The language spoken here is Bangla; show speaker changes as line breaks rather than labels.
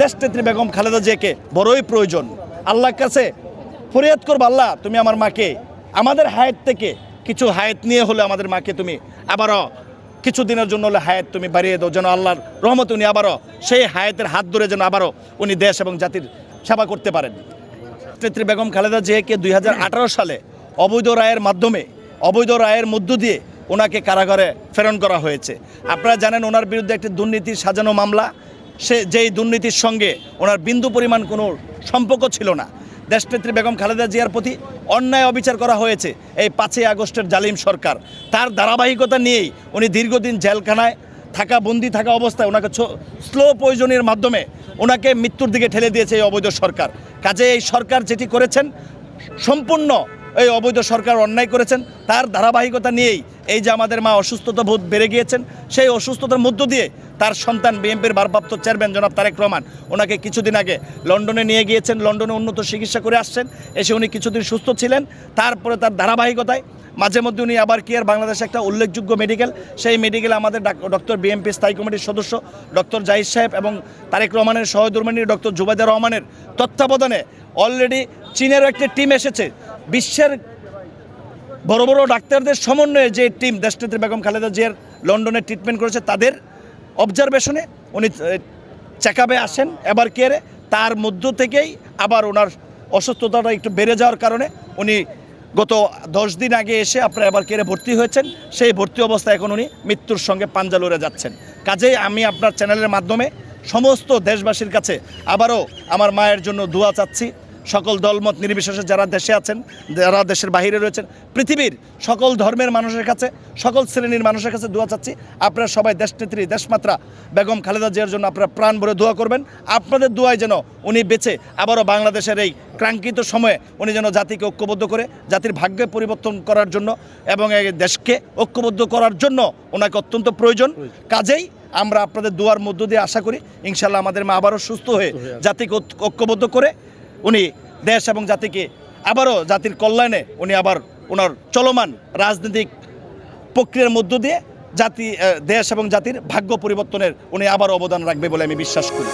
দেশনেত্রী বেগম খালেদা জিয়াকে বড়ই প্রয়োজন। আল্লাহর কাছে ফরিয়াদ করব, আল্লাহ, তুমি আমার মাকে, আমাদের হায়াত থেকে কিছু হায়াত নিয়ে হলে আমাদের মাকে তুমি আবারও কিছু দিনের জন্য হলে হায়াত তুমি বাড়িয়ে দাও, যেন আল্লাহর রহমত উনি আবারও সেই হায়াতের হাত ধরে যেন আবারও উনি দেশ এবং জাতির সেবা করতে পারেন। নেত্রী বেগম খালেদা জিয়াকে দুই হাজার আঠেরো সালে অবৈধ রায়ের মাধ্যমে, অবৈধ রায়ের মধ্য দিয়ে ওনাকে কারাগারে প্রেরণ করা হয়েছে। আপনারা জানেন, ওনার বিরুদ্ধে একটি দুর্নীতির সাজানো মামলা সে যেই দুর্নীতির সঙ্গে ওনার বিন্দু পরিমাণ কোনো সম্পর্ক ছিল না। দেশনেত্রী বেগম খালেদা জিয়ার প্রতি অন্যায় অবিচার করা হয়েছে এই পাঁচই আগস্টের জালিম সরকার। তার ধারাবাহিকতা নিয়েই উনি দীর্ঘদিন জেলখানায় থাকা, বন্দি থাকা অবস্থায় ওনাকে স্লো পয়জনের মাধ্যমে ওনাকে মৃত্যুর দিকে ঠেলে দিয়েছে এই অবৈধ সরকার। কাজে এই সরকার যেটি করেছেন, সম্পূর্ণ এই অবৈধ সরকার অন্যায় করেছেন। তার ধারাবাহিকতা নিয়েই এই যে আমাদের মা অসুস্থতা বোধ বেড়ে গিয়েছেন, সেই অসুস্থতার মধ্য দিয়ে তার সন্তান বিএনপির ভারপ্রাপ্ত চেয়ারম্যান জনাব তারেক রহমান। ওনাকে কিছুদিন আগে লন্ডনে নিয়ে গিয়েছেন, লন্ডনে উন্নত চিকিৎসা করে আসছেন। এসে উনি কিছুদিন সুস্থ ছিলেন, তারপরে তার ধারাবাহিকতায় মাঝে মধ্যে উনি আবার কেয়ার বাংলাদেশে একটা উল্লেখযোগ্য মেডিকেল সেই মেডিকেলে আমাদের ডক্টর বিএমপি স্থায়ী কমিটির সদস্য ডক্টর জাহিদ সাহেব এবং তারেক রহমানের সহধর্মিনী ডক্টর জুবাইদা রহমানের তত্ত্বাবধানে অলরেডি চীনের একটি টিম এসেছে। বিশ্বের বড় বড় ডাক্তারদের সমন্বয়ে যে টিম দেশনেত্রী বেগম খালেদা জিয়ার লন্ডনে ট্রিটমেন্ট করেছে, তাদের অবজারভেশনে উনি চেক আপে আসেন, এবার কেয়ারে তার মধ্য থেকেই আবার ওনার অসুস্থতাটা একটু বেড়ে যাওয়ার কারণে উনি গত দশ দিন আগে এসে আপনার এবার কেড়ে ভর্তি হয়েছেন, সেই ভর্তি অবস্থায় এখন উনি মৃত্যুর সঙ্গে পাঞ্জা লড়ে যাচ্ছেন। কাজেই আমি আপনার চ্যানেলের মাধ্যমে সমস্ত দেশবাসীর কাছে আবারও আমার মায়ের জন্য দোয়া চাচ্ছি। সকল দলমত নির্বিশেষে যারা দেশে আছেন যারা দেশের বাইরে রয়েছেন পৃথিবীর সকল ধর্মের মানুষের কাছে সকল শ্রেণির মানুষের কাছে দোয়া চাচ্ছি। আপনারা সবাই দেশনেত্রী দেশমাত্রা বেগম খালেদা জিয়ার জন্য আপনারা প্রাণ ভরে দোয়া করবেন। আপনাদের দোয়ায় যেন উনি বেঁচে আবারও বাংলাদেশের এই ক্রাঙ্কিত সময়ে উনি যেন জাতিকে ঐক্যবদ্ধ করে জাতির ভাগ্যে পরিবর্তন করার জন্য এবং এই দেশকে ঐক্যবদ্ধ করার জন্য ওনাকে অত্যন্ত প্রয়োজন। কাজেই আমরা আপনাদের দোয়ার মধ্য দিয়ে আশা করি ইনশাল্লাহ আমাদের মা আবারও সুস্থ হয়ে জাতিকে ঐক্যবদ্ধ করে উনি দেশ এবং জাতিকে আবারও জাতির কল্যাণে উনি আবার ওনার চলমান রাজনৈতিক প্রক্রিয়ার মধ্য দিয়ে জাতি দেশ এবং জাতির ভাগ্য পরিবর্তনের উনি আবার অবদান রাখবে বলে আমি বিশ্বাস করি।